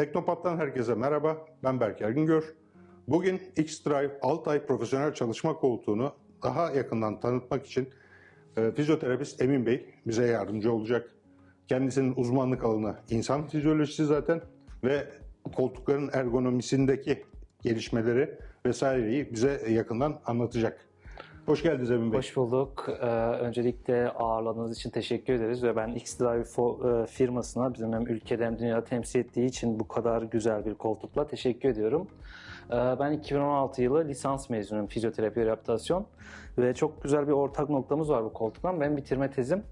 Teknopat'tan herkese merhaba. Ben Berk Ergingör. Bugün X-Drive Altay profesyonel çalışma koltuğunu daha yakından tanıtmak için e, fizyoterapist Emin Bey bize yardımcı olacak. Kendisinin uzmanlık alanı insan fizyolojisi zaten ve koltukların ergonomisindeki gelişmeleri vesaireyi bize yakından anlatacak. Hoş geldiniz Emin Bey. Hoş bulduk. Ee, öncelikle ağırladığınız için teşekkür ederiz ve ben X-Drive e, firmasına bizim hem ülkede hem dünyada temsil ettiği için bu kadar güzel bir koltukla teşekkür ediyorum. Ee, ben 2016 yılı lisans mezunuyum fizyoterapi rehabilitasyon ve çok güzel bir ortak noktamız var bu koltukla. Benim bitirme tezim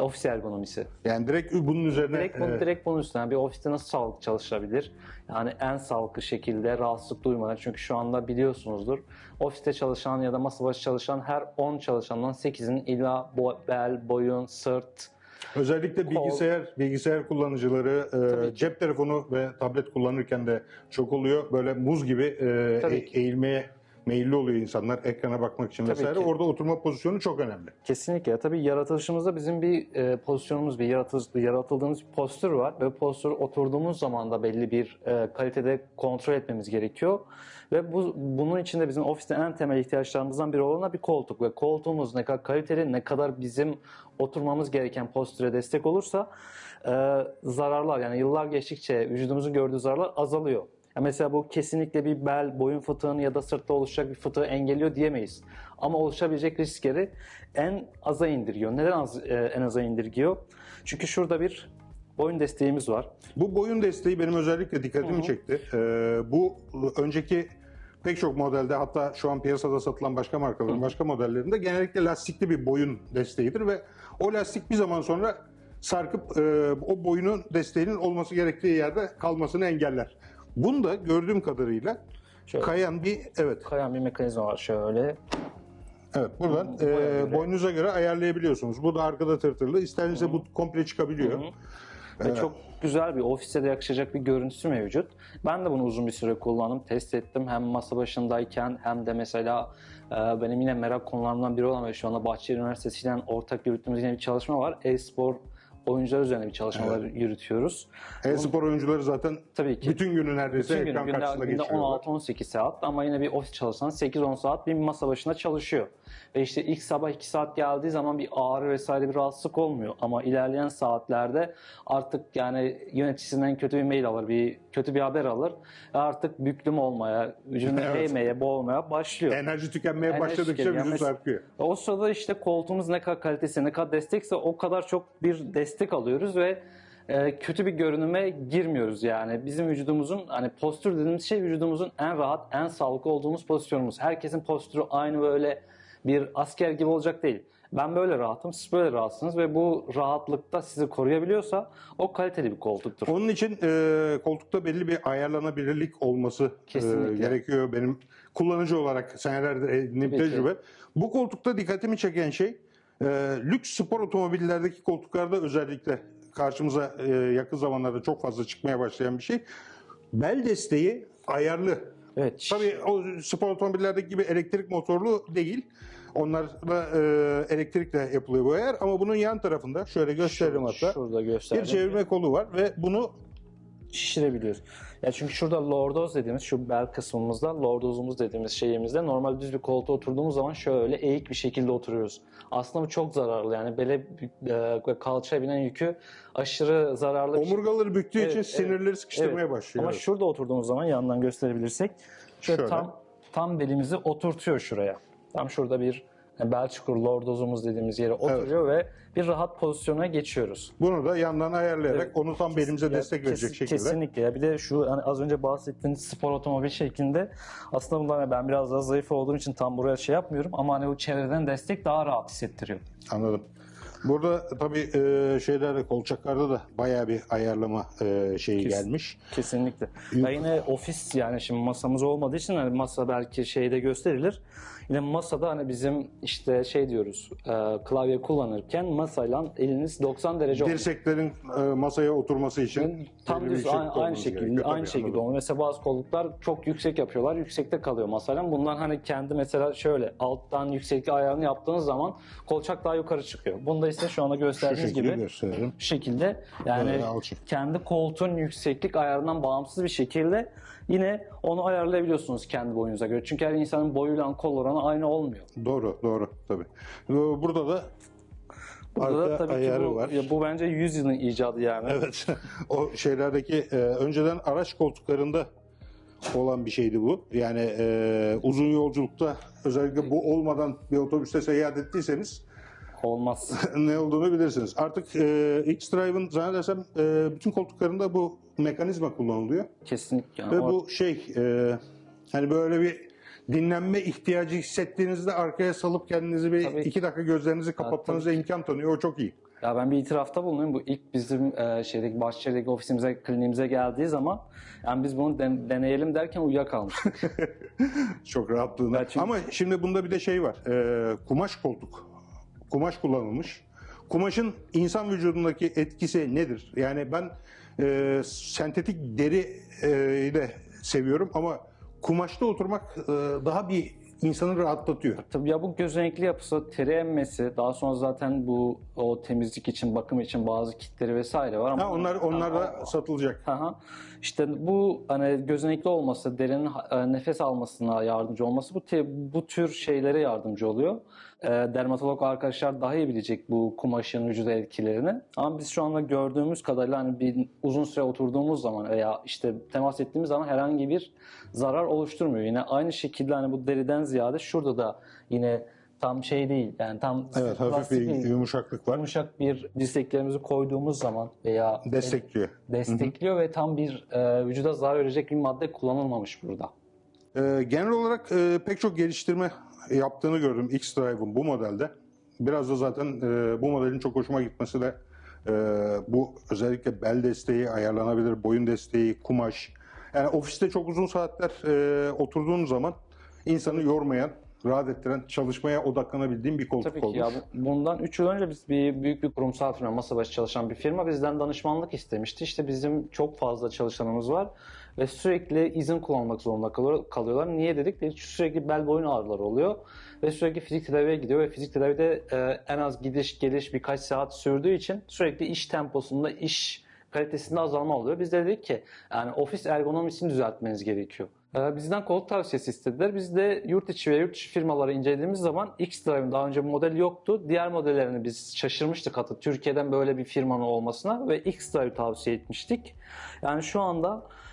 ofis ergonomisi. Yani direkt bunun üzerine Direkt, bunu, e, direkt bunun üstüne bir ofiste nasıl sağlıklı çalışılabilir? Yani en sağlıklı şekilde rahatsızlık duymadan. Çünkü şu anda biliyorsunuzdur ofiste çalışan ya da masa başı çalışan her 10 çalışandan 8'in illa bel, boyun, sırt, Özellikle bilgisayar bilgisayar kullanıcıları e, cep telefonu ve tablet kullanırken de çok oluyor. Böyle muz gibi e, e- eğilmeye meyilli oluyor insanlar ekrana bakmak için Tabii vesaire. ki. Orada oturma pozisyonu çok önemli. Kesinlikle. Tabii yaratılışımızda bizim bir e, pozisyonumuz, bir yaratıl, yaratıldığımız bir postür var. Ve postür oturduğumuz zaman da belli bir e, kalitede kontrol etmemiz gerekiyor. Ve bu bunun için de bizim ofiste en temel ihtiyaçlarımızdan biri olan da bir koltuk. Ve koltuğumuz ne kadar kaliteli, ne kadar bizim oturmamız gereken postüre destek olursa e, zararlar yani yıllar geçtikçe vücudumuzun gördüğü zararlar azalıyor. Ya mesela bu kesinlikle bir bel, boyun fıtığını ya da sırtta oluşacak bir fıtığı engelliyor diyemeyiz. Ama oluşabilecek riskleri en aza indirgiyor. Neden az, e, en aza indirgiyor? Çünkü şurada bir boyun desteğimiz var. Bu boyun desteği benim özellikle dikkatimi çekti. E, bu önceki pek çok modelde hatta şu an piyasada satılan başka markaların başka modellerinde genellikle lastikli bir boyun desteğidir ve o lastik bir zaman sonra sarkıp e, o boyunun desteğinin olması gerektiği yerde kalmasını engeller. Bunda gördüğüm kadarıyla Şöyle. kayan bir evet Kayan bir mekanizma var şöyle. evet buradan e, göre. boynunuza göre ayarlayabiliyorsunuz. Bu da arkada tırtırlı. İsterse bu komple çıkabiliyor. Ve çok güzel bir ofiste de yakışacak bir görüntüsü mevcut. Ben de bunu uzun bir süre kullandım, test ettim. Hem masa başındayken hem de mesela e, benim yine merak konularımdan biri olan ve şu anda Bahçeli Üniversitesi ile ortak yürüttüğümüz yine bir çalışma var. E-spor oyuncular üzerine bir çalışmalar yürütüyoruz. E-spor oyuncuları zaten Tabii ki. bütün günü neredeyse Bütün gün, ekran günde, karşısında günde geçiriyorlar. 16-18 saat ama yine bir ofis çalışanı 8-10 saat bir masa başında çalışıyor. Ve işte ilk sabah 2 saat geldiği zaman bir ağrı vesaire bir rahatsızlık olmuyor. Ama ilerleyen saatlerde artık yani yöneticisinden kötü bir mail alır, bir kötü bir haber alır. Artık büklüm olmaya, vücudunu Evet. eğmeye, boğmaya başlıyor. Enerji tükenmeye Enerji başladıkça tükeniyor. vücut sarkıyor. O sırada işte koltuğumuz ne kadar kalitesi, ne kadar destekse o kadar çok bir destek alıyoruz ve e, kötü bir görünüme girmiyoruz yani. Bizim vücudumuzun hani postür dediğimiz şey vücudumuzun en rahat, en sağlıklı olduğumuz pozisyonumuz. Herkesin postürü aynı böyle bir asker gibi olacak değil. Ben böyle rahatım, siz böyle rahatsınız ve bu rahatlıkta sizi koruyabiliyorsa o kaliteli bir koltuktur. Onun için e, koltukta belli bir ayarlanabilirlik olması e, Kesinlikle. gerekiyor benim kullanıcı olarak senelerdir edindiğim Tabii ki. tecrübe. Bu koltukta dikkatimi çeken şey e, lüks spor otomobillerdeki koltuklarda özellikle karşımıza e, yakın zamanlarda çok fazla çıkmaya başlayan bir şey. Bel desteği ayarlı. Evet. Tabii o spor otomobillerdeki gibi elektrik motorlu değil. Onlar da e, elektrikle yapılıyor bu ayar ama bunun yan tarafında şöyle gösterelim hatta. Şurada Bir gösterdim. çevirme kolu var ve bunu şişirebiliyoruz. Ya çünkü şurada lordoz dediğimiz şu bel kısmımızda lordozumuz dediğimiz şeyimizde normal düz bir koltuğa oturduğumuz zaman şöyle eğik bir şekilde oturuyoruz. Aslında bu çok zararlı yani bele e, kalçaya binen yükü aşırı zararlı. şey. omurgaları büktüğü Evet, için evet, sinirleri sıkıştırmaya evet. başlıyor. Ama şurada oturduğumuz zaman yandan gösterebilirsek şöyle, Şöyle. tam tam belimizi oturtuyor şuraya. Tam şurada bir yani bel çukuru lordozumuz dediğimiz yere oturuyor ve bir rahat pozisyona geçiyoruz. Bunu da yandan ayarlayarak Evet. onu tam belimize Ya destek verecek kesin- şekilde. Kesinlikle ya. Bir de şu hani az önce bahsettiğiniz spor otomobil şeklinde aslında bunlar ben biraz daha zayıf olduğum için tam buraya şey yapmıyorum ama hani bu çevreden destek daha rahat hissettiriyor. Anladım. Burada tabii e, şeylerde kolçaklarda da bayağı bir ayarlama e, şeyi Kes- gelmiş. Kesinlikle. Ya yine ofis yani şimdi masamız olmadığı için hani masa belki şeyde gösterilir. Yine masada hani bizim işte şey diyoruz e, klavye kullanırken masayla eliniz 90 derece olmalı. Dirseklerin e, masaya oturması için Tam düz yükseklik aynı, aynı şekilde gerekiyor. aynı Tabii, şekilde anladım. olmalı. Mesela bazı kolluklar çok yüksek yapıyorlar. Yüksekte kalıyor mesela. Bundan hani kendi mesela şöyle alttan yükseklik ayarını yaptığınız zaman kolçak daha yukarı çıkıyor. Bunda size şu anda Şu gösterdiğiniz gibi gösterelim. bu şekilde yani Böyle kendi koltuğun yükseklik ayarından bağımsız bir şekilde yine onu ayarlayabiliyorsunuz kendi boyunuza göre. Çünkü her insanın boyuyla kol oranı aynı olmuyor. Doğru, doğru tabii. Burada da Burada da tabii ki ayarı bu, var. ya bu bence 100 yılın icadı yani. Evet. o şeylerdeki e, önceden araç koltuklarında olan bir şeydi bu. Yani e, uzun yolculukta özellikle bu olmadan bir otobüste seyahat ettiyseniz Olmaz. ne olduğunu bilirsiniz. Artık e, X-Drive'ın zannedersem e, bütün koltuklarında bu mekanizma kullanılıyor. Kesinlikle. Ve bu şey e, hani böyle bir dinlenme ihtiyacı hissettiğinizde arkaya salıp kendinizi bir Tabii. iki dakika gözlerinizi kapatmanıza imkan tanıyor. O çok iyi. Ya ben bir itirafta bulunayım. Bu ilk bizim e, şeydeki Bahçeli'deki ofisimize, kliniğimize geldiği zaman yani biz bunu den- deneyelim derken uyuyakalmıştık. Çok rahatlığına. Ya çünkü- Ama şimdi bunda bir de şey var. e, kumaş koltuk. Kumaş kullanılmış. Kumaşın insan vücudundaki etkisi nedir? Yani ben e, sentetik deri e, de seviyorum ama kumaşta oturmak e, daha bir insanı rahatlatıyor. Tabii ya bu gözenekli yapısı, teri emmesi, daha sonra zaten bu o temizlik için, bakım için bazı kitleri vesaire var ama Ha, onlar onlar da satılacak. Aha. İşte bu hani gözenekli olması, derinin e, nefes almasına yardımcı olması bu bu tür şeylere yardımcı oluyor. E, dermatolog arkadaşlar daha iyi bilecek bu kumaşın vücuda etkilerini. Ama biz şu anda gördüğümüz kadarıyla hani bir uzun süre oturduğumuz zaman veya işte temas ettiğimiz zaman herhangi bir zarar oluşturmuyor. Yine aynı şekilde hani bu deriden ziyade şurada da yine tam şey değil. Yani tam Evet hafif bir değil. yumuşaklık var. yumuşak bir dirseklerimizi koyduğumuz zaman veya Destekliyor. destekliyor ve tam bir e, vücuda zarar verecek bir madde kullanılmamış burada. Ee, genel olarak e, pek çok geliştirme yaptığını gördüm X-Drive'ın bu modelde. Biraz da zaten e, bu modelin çok hoşuma gitmesi de e, bu özellikle bel desteği, ayarlanabilir boyun desteği, kumaş. Yani ofiste çok uzun saatler e, oturduğun zaman insanı yormayan, rahat ettiren, çalışmaya odaklanabildiğim bir koltuk Tabii ki olmuş. ya bu- bundan 3 yıl önce biz bir büyük bir kurumsal firma, masa başı çalışan bir firma bizden danışmanlık istemişti. İşte bizim çok fazla çalışanımız var ve sürekli izin kullanmak zorunda kalıyor- kalıyorlar. Niye dedik? Sürekli bel boyun ağrıları oluyor ve sürekli fizik tedaviye gidiyor ve fizik tedavide e, en az gidiş geliş birkaç saat sürdüğü için sürekli iş temposunda iş kalitesinde azalma oluyor. Biz de dedik ki yani ofis ergonomisini düzeltmeniz gerekiyor. Ee, Bizden koltuk tavsiyesi istediler. Biz de yurt içi ve yurt dışı firmaları incelediğimiz zaman X-Drive'ın daha önce model yoktu. Diğer modellerini biz şaşırmıştık hatta Türkiye'den böyle bir firmanın olmasına ve X-Drive tavsiye etmiştik. Yani şu anda e,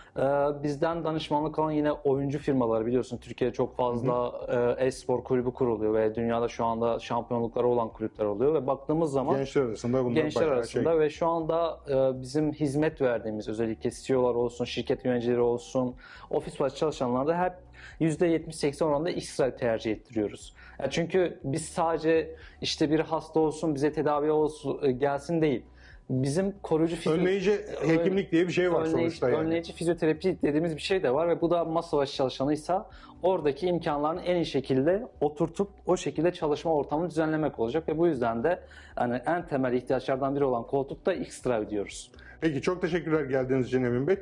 bizden danışmanlık alan yine oyuncu firmaları biliyorsun Türkiye'de çok fazla e, e-spor kulübü kuruluyor ve dünyada şu anda şampiyonlukları olan kulüpler oluyor ve baktığımız zaman Gençler arasında bunlar gençler arasında şey. ve şu anda e, bizim hizmet verdiğimiz özellikle CEO'lar olsun, şirket yöneticileri olsun, ofis başı çalışanlar da hep %70-80 oranında X-Drive tercih ettiriyoruz. Ya çünkü biz sadece işte bir hasta olsun, bize tedavi olsun, e, gelsin değil. Bizim koruyucu fizyo- Önleyici hekimlik diye bir şey var Önleyici, sonuçta yani. önleyici fizyoterapi dediğimiz bir şey de var ve bu da masa başı çalışanıysa oradaki imkanlarını en iyi şekilde oturtup o şekilde çalışma ortamını düzenlemek olacak ve bu yüzden de yani en temel ihtiyaçlardan biri olan koltukta X-Drive diyoruz. Peki çok teşekkürler geldiğiniz için Emin Bey.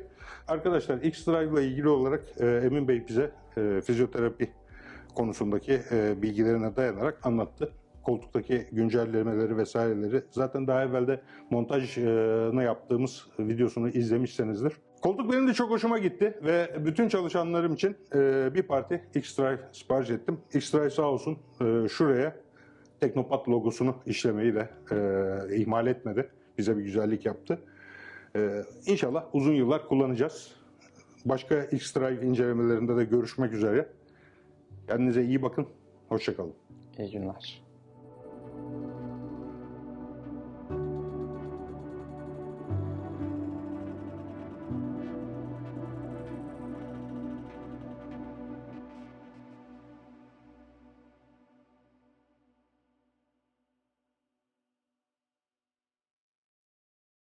Arkadaşlar X-Drive ile ilgili olarak e, Emin Bey bize e, fizyoterapi konusundaki e, bilgilerine dayanarak anlattı. Koltuktaki güncellemeleri vesaireleri zaten daha evvelde montajını yaptığımız videosunu izlemişsinizdir. Koltuk benim de çok hoşuma gitti ve bütün çalışanlarım için e, bir parti X-Drive sipariş ettim. X-Drive sağ olsun e, şuraya Teknopat logosunu işlemeyi de e, ihmal etmedi. Bize bir güzellik yaptı. İnşallah uzun yıllar kullanacağız. Başka X-Drive incelemelerinde de görüşmek üzere. Kendinize iyi bakın. Hoşçakalın. İyi günler.